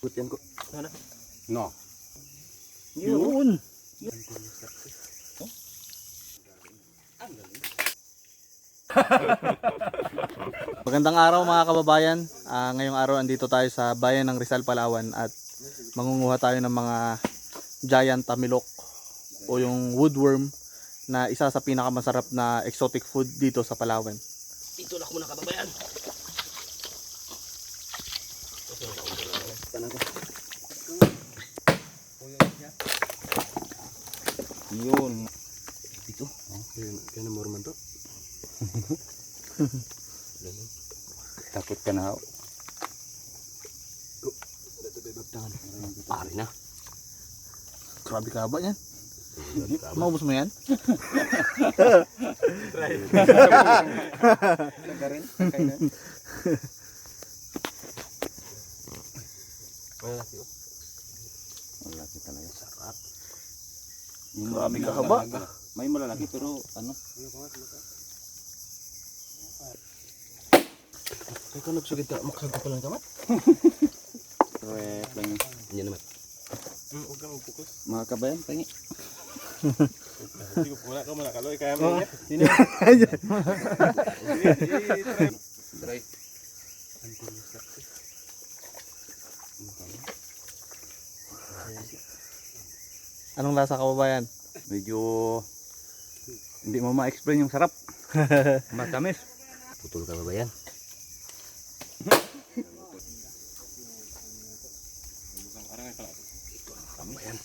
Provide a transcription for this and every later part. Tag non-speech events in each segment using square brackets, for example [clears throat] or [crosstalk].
Gutian ko. Ano? No. Yun. [laughs] Magandang araw mga kababayan. Ah, ngayong araw andito tayo sa bayan ng Rizal, Palawan at mangunguha tayo ng mga giant tamilok o yung woodworm na isa sa pinakamasarap na exotic food dito sa Palawan. Dito lang muna kababayan. Yun. Dito. Kaya, kaya na morman to. [laughs] Takot ka na ako. Dito ba ibagtangan? Pare na. Grabe ka ba yan? Maubos mo yan? Saka [laughs] rin? Sakay na. Oh. Malaki talaga. Sarap. Grabe ka haba. May malalaki pero ano? Kaya kung nagsugid ka, makasag ka lang kamat. Rep lang yun. Yan naman. Hmm, huwag kang magpukus. Mga kabayan, tangi. Hindi ko pula ka muna kaloy. Kaya mo niya. Dry. Anong lasa kababayan? Medyo hindi mo ma-explain yung sarap. [laughs] Matamis. Putol kababayan. Kababayan.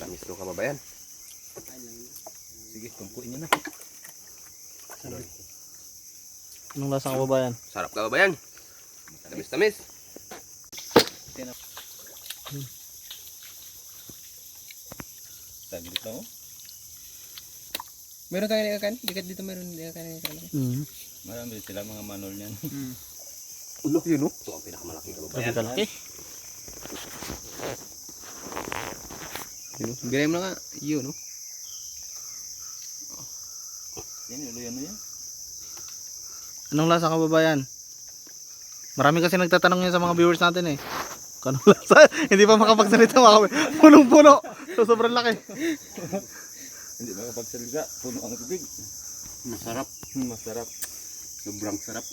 Tamis to kababayan. Sige, nyo na. Anong lasa kababayan? Sarap kababayan. Tamis-tamis. Saglit lang oh. Meron tayo nikakan? Dikat dito meron nikakan nikakan. Mm. Marami sila mga manol niyan. Ulo yun oh. Ito ang pinakamalaki Grabe kababayan. ka laki. Biray mo na nga. Yun, no? Yan, ulo yan yan. Anong lasa kababayan? Marami kasi nagtatanong yan sa mga viewers natin eh. Kung Anong lasa? [laughs] Hindi pa makapagsalita mga kababayan. Punong-puno. So, sobrang laki. Hindi makapagsalita. Puno ang tubig. Masarap. Masarap. Sobrang sarap.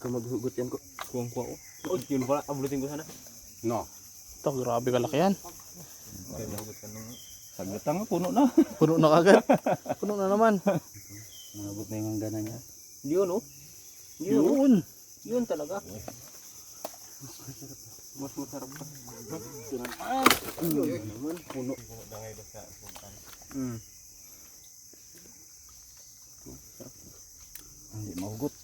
Ikaw maghugot yan ko. Kuwang-kuwa ko. Oh, yun pala. Abulutin ko sana. No. Ito, grabe kalaki yan. Saglit lang, puno na. [laughs] Puno na kagad. Puno na naman. Nabot na yung hangganan niya. Yun oh. Yun. oh. Yun. Yun talaga. Mas masarap pa. Yun naman. Puno. Mm. Hindi mahugot.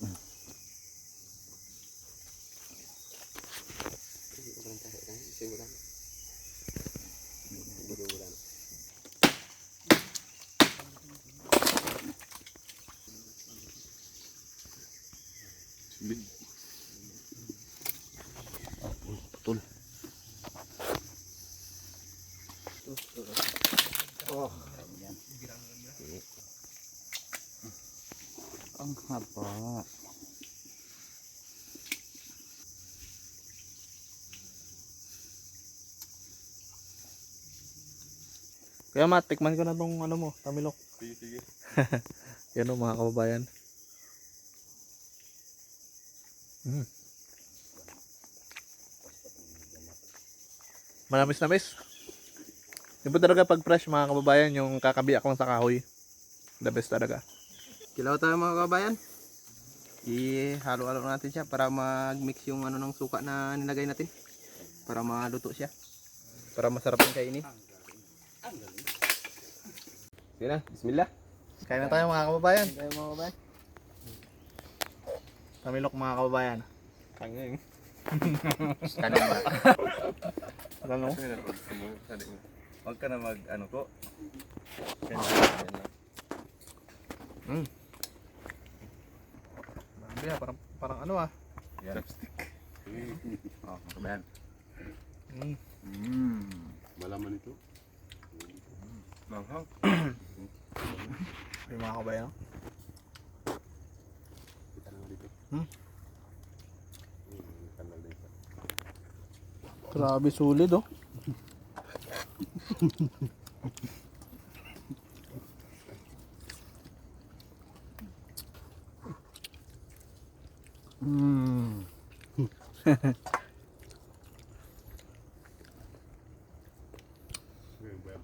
Putol. Ang haba. Kaya Matt, tikman ko na tong ano mo, tamilok. Sige, sige. [laughs] Yan o mga kababayan. Mm. Manamis Yung po talaga pag fresh mga kababayan, yung kakabiyak lang sa kahoy. The best talaga. Kilaw tayo mga kabayan. I-halo-halo natin siya para mag-mix yung ano ng suka na nilagay natin. Para maluto siya. Para masarap yung kainin. Sige na. Bismillah. Kain na tayo mga kababayan. Tayo mga kabayan. Tamilok mga kababayan. Tanging. Ano? [laughs] Huwag ka na mag, ano ko. Grabe ah, parang, parang ano ah. Yan. [laughs] Oh, kabayan. Mm. Mm. Malaman ito. Manghang. [clears throat] Yung mga kababayan. Kita lang dito. Hmm? [laughs] Hmm, kanal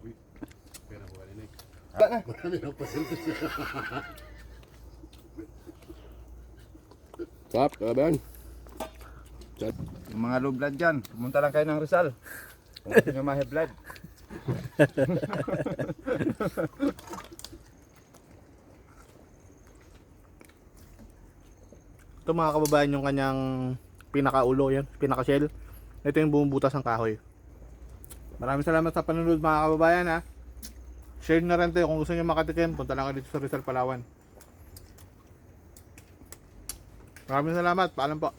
dito. Grabe sulit oh. Hmm. Sarap, kabayan. Yung mga low blood dyan, pumunta lang kayo ng Rizal. Gusto nyo ma-high blood. [laughs] Ito mga kababayan yung kanyang pinakaulo yan, pinaka-shell. Ito yung bumubutas ng kahoy. Maraming salamat sa panunod mga kababayan ha. Share na rin tayo kung gusto niyo makatikim, punta lang dito sa Rizal Palawan. Maraming salamat, paalam po.